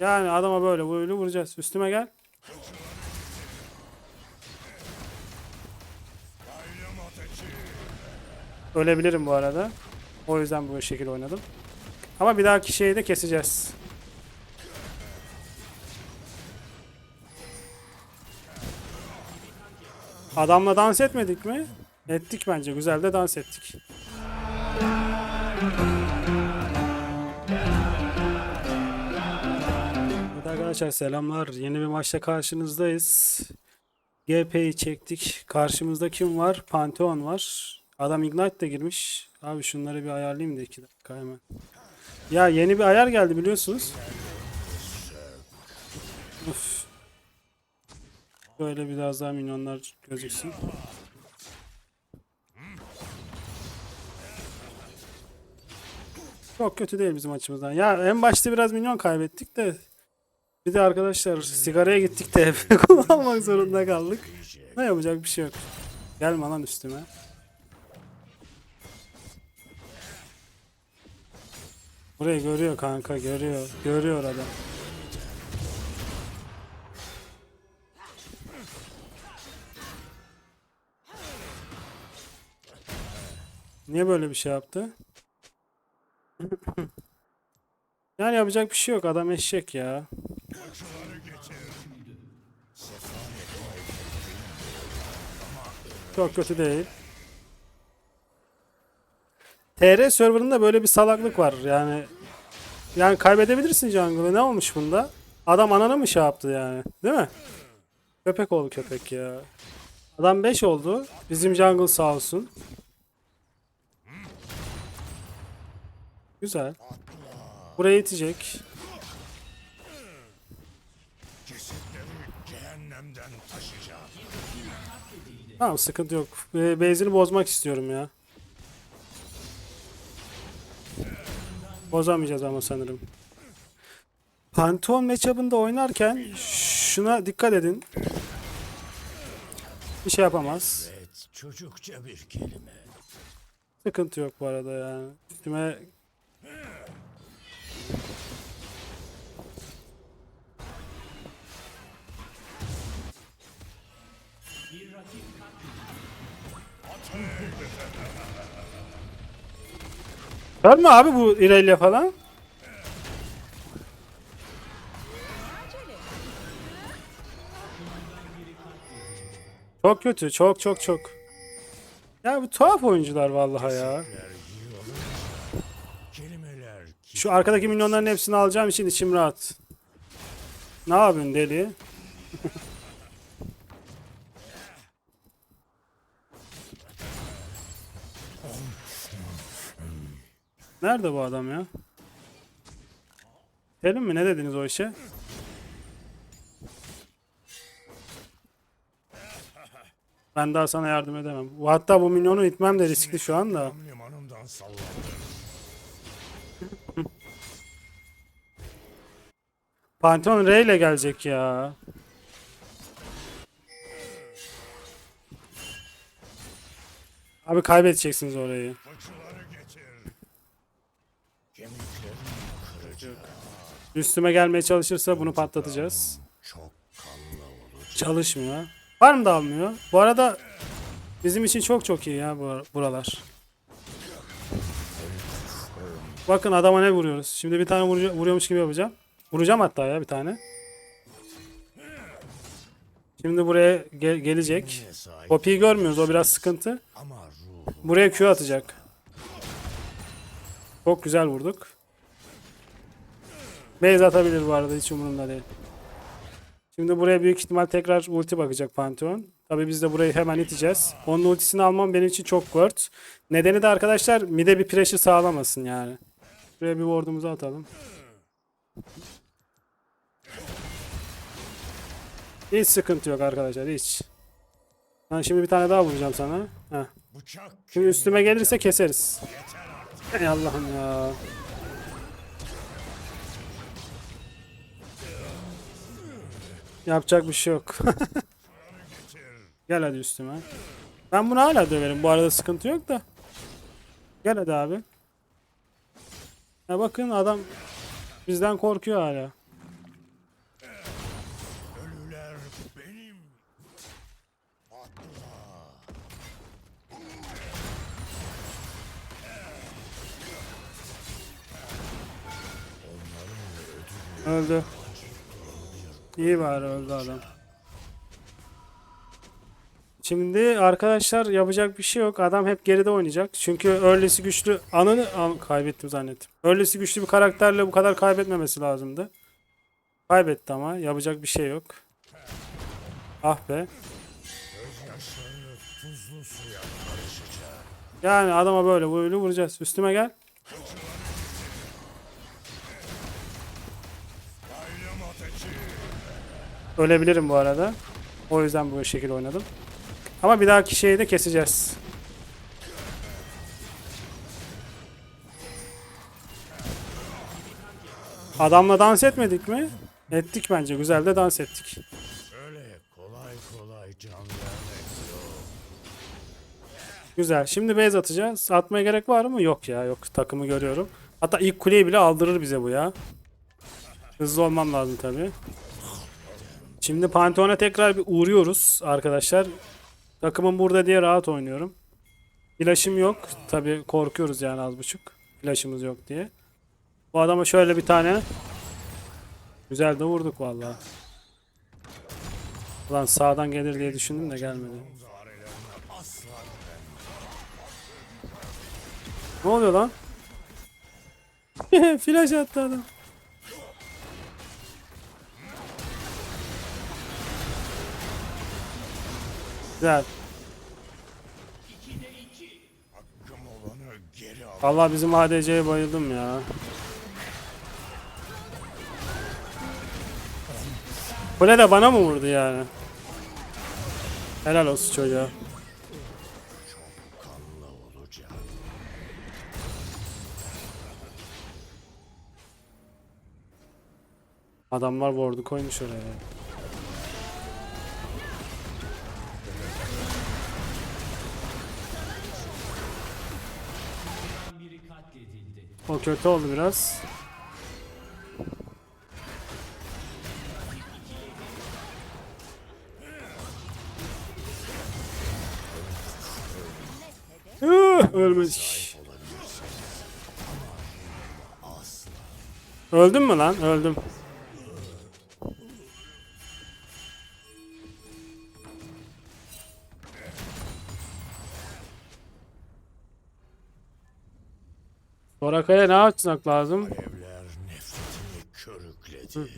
Yani adama böyle böyle vuracağız. Üstüme gel. Ölebilirim bu arada. O yüzden bu şekilde oynadım. Ama bir dahaki şeyi de keseceğiz. Adamla dans etmedik mi? Ettik bence. Güzel de dans ettik. Arkadaşlar selamlar. Yeni bir maçta karşınızdayız. GP'yi çektik. Karşımızda kim var? Pantheon var. Adam Ignite de girmiş. Abi şunları bir ayarlayayım da iki dakika hemen. Ya yeni bir ayar geldi biliyorsunuz. Uf. Böyle biraz daha minyonlar gözüksün. Çok kötü değil bizim açımızdan. Ya en başta biraz minyon kaybettik de bir de arkadaşlar sigaraya gittik de hep kullanmak zorunda kaldık. Ne yapacak bir şey yok. Gelme lan üstüme. Burayı görüyor kanka görüyor. Görüyor adam. Niye böyle bir şey yaptı? Yani yapacak bir şey yok. Adam eşek ya. Çok kötü değil. TR serverında böyle bir salaklık var yani. Yani kaybedebilirsin jungle'ı. Ne olmuş bunda? Adam ananı mı şey yaptı yani? Değil mi? Köpek oldu köpek ya. Adam 5 oldu. Bizim jungle sağ olsun. Güzel. Buraya itecek. Cehennemden taşıyacağım. Tamam sıkıntı yok. Base'ini bozmak istiyorum ya. Bozamayacağız ama sanırım. Pantheon matchup'ında oynarken şuna dikkat edin. Bir şey yapamaz. Evet, çocukça bir kelime. Sıkıntı yok bu arada yani. Üstüme Var mı abi bu İrelia falan? Çok kötü. Çok çok çok. Ya bu tuhaf oyuncular vallahi ya. Şu arkadaki milyonların hepsini alacağım için içim rahat. Ne yapıyorsun deli? Nerede bu adam ya? Gidelim mi? Ne dediniz o işe? Ben daha sana yardım edemem. Hatta bu milyonu itmem de riskli şu anda. Pantheon Rey ile gelecek ya. Abi kaybedeceksiniz orayı. Üstüme gelmeye çalışırsa bunu patlatacağız. Çalışmıyor. Var mı da almıyor? Bu arada bizim için çok çok iyi ya bu- buralar. Bakın adama ne vuruyoruz. Şimdi bir tane vuruyor, vuruyormuş gibi yapacağım. Vuracağım hatta ya bir tane. Şimdi buraya ge- gelecek. Poppy'yi görmüyoruz o biraz sıkıntı. Buraya Q atacak. Çok güzel vurduk. Base atabilir bu arada hiç umurumda değil. Şimdi buraya büyük ihtimal tekrar ulti bakacak Pantheon. Tabi biz de burayı hemen iteceğiz. Onun ultisini almam benim için çok worth. Nedeni de arkadaşlar mide bir pressure sağlamasın yani. Buraya bir ward'umuzu atalım. Hiç sıkıntı yok arkadaşlar hiç. Ben şimdi bir tane daha vuracağım sana. Heh. Şimdi üstüme gelirse keseriz. Ey Allah'ım ya. Yapacak bir şey yok. Gel hadi üstüme. Ben bunu hala döverim. Bu arada sıkıntı yok da. Gel hadi abi. Ya bakın adam Bizden korkuyor hala. Ölüler benim. Öldü. İyi bari öldü adam. Şimdi arkadaşlar yapacak bir şey yok. Adam hep geride oynayacak. Çünkü early'si güçlü. Ananı An- kaybettim zannettim. Early'si güçlü bir karakterle bu kadar kaybetmemesi lazımdı. Kaybetti ama yapacak bir şey yok. Ah be. Yani adama böyle böyle vuracağız. Üstüme gel. Ölebilirim bu arada. O yüzden bu şekilde oynadım. Ama bir dahaki şeyi de keseceğiz. Adamla dans etmedik mi? Ettik bence. Güzel de dans ettik. Öyle kolay kolay can. Güzel. Şimdi base atacağız. Atmaya gerek var mı? Yok ya. Yok. Takımı görüyorum. Hatta ilk kuleyi bile aldırır bize bu ya. Hızlı olmam lazım tabii. Şimdi Pantheon'a tekrar bir uğruyoruz arkadaşlar. Takımım burada diye rahat oynuyorum. Flash'ım yok. Tabii korkuyoruz yani az buçuk. Flash'ımız yok diye. Bu adama şöyle bir tane güzel de vurduk vallahi. Ulan sağdan gelir diye düşündüm de gelmedi. Ne oluyor lan? Flash attı adam. Güzel. Allah bizim ADC'ye bayıldım ya. Kule de bana mı vurdu yani? Helal olsun çocuğa. Adamlar ward'u koymuş oraya. O kötü oldu biraz. Üh, Ölmedik. Öldün mü lan? Öldüm. Soraka'ya ne yapmak lazım? Evler nefretini körükledi.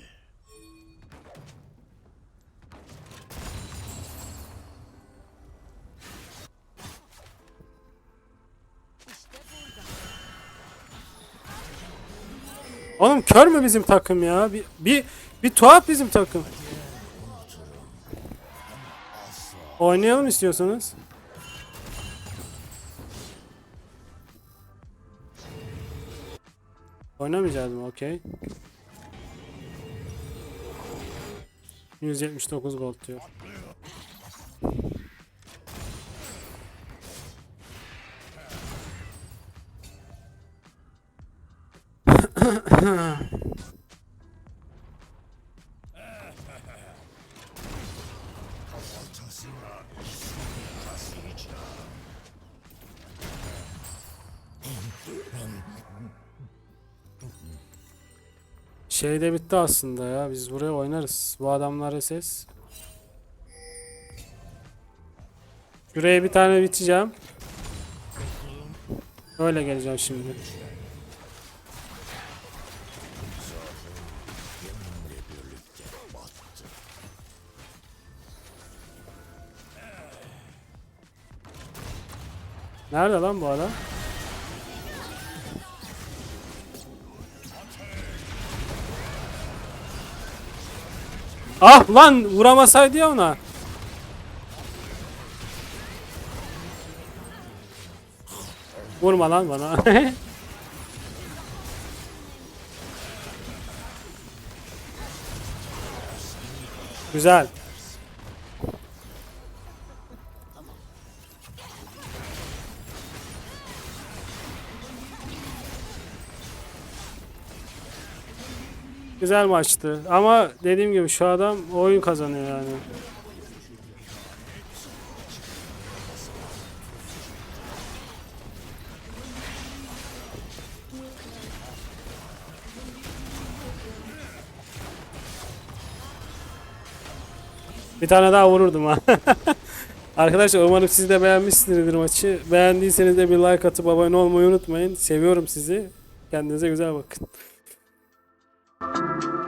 Oğlum kör mü bizim takım ya? Bir bir, bir tuhaf bizim takım. Oynayalım istiyorsanız. Oynamayacağız mı? Okey. 179 gold diyor. Şey de bitti aslında ya. Biz buraya oynarız. Bu adamlara ses. Şuraya bir tane biteceğim. Öyle geleceğim şimdi. Nerede lan bu adam? Ah lan vuramasaydı ya ona. Vurma lan bana. Güzel. Güzel maçtı. Ama dediğim gibi şu adam oyun kazanıyor yani. Bir tane daha vururdum ha. Arkadaşlar umarım siz de beğenmişsinizdir maçı. Beğendiyseniz de bir like atıp abone olmayı unutmayın. Seviyorum sizi. Kendinize güzel bakın. Thank you.